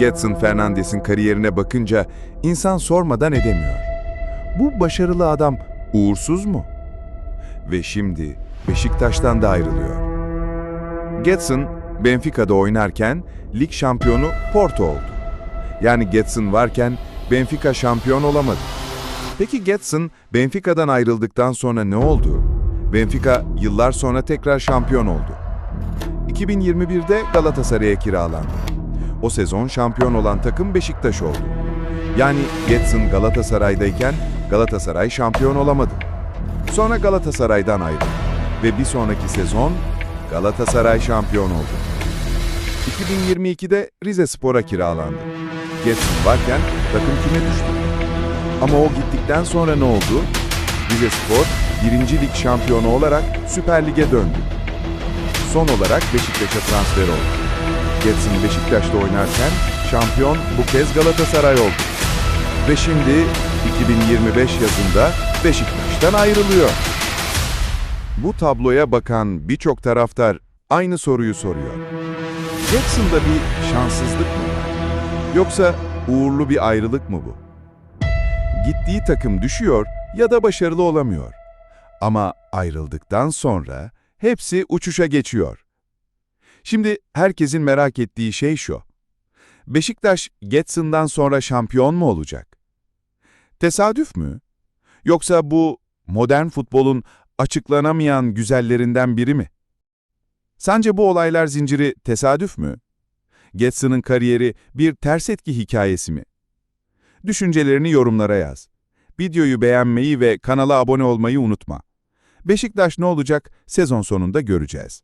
Getson Fernandes'in kariyerine bakınca insan sormadan edemiyor. Bu başarılı adam uğursuz mu? Ve şimdi Beşiktaş'tan da ayrılıyor. Getson, Benfica'da oynarken lig şampiyonu Porto oldu. Yani Getson varken Benfica şampiyon olamadı. Peki Getson, Benfica'dan ayrıldıktan sonra ne oldu? Benfica yıllar sonra tekrar şampiyon oldu. 2021'de Galatasaray'a kiralandı. O sezon şampiyon olan takım Beşiktaş oldu. Yani Getson Galatasaray'dayken Galatasaray şampiyon olamadı. Sonra Galatasaray'dan ayrıldı ve bir sonraki sezon Galatasaray şampiyon oldu. 2022'de Rize Spor'a kiralandı. Getson varken takım küme düştü. Ama o gittikten sonra ne oldu? Rize Spor, 1. Lig şampiyonu olarak Süper Lig'e döndü. Son olarak Beşiktaş'a transfer oldu. Getson Beşiktaş'ta oynarken şampiyon bu kez Galatasaray oldu. Ve şimdi 2025 yazında Beşiktaş'tan ayrılıyor. Bu tabloya bakan birçok taraftar aynı soruyu soruyor. Jackson'da bir şanssızlık mı var? Yoksa uğurlu bir ayrılık mı bu? Gittiği takım düşüyor ya da başarılı olamıyor. Ama ayrıldıktan sonra hepsi uçuşa geçiyor. Şimdi herkesin merak ettiği şey şu. Beşiktaş Getson'dan sonra şampiyon mu olacak? Tesadüf mü? Yoksa bu modern futbolun açıklanamayan güzellerinden biri mi? Sence bu olaylar zinciri tesadüf mü? Getson'ın kariyeri bir ters etki hikayesi mi? Düşüncelerini yorumlara yaz. Videoyu beğenmeyi ve kanala abone olmayı unutma. Beşiktaş ne olacak sezon sonunda göreceğiz.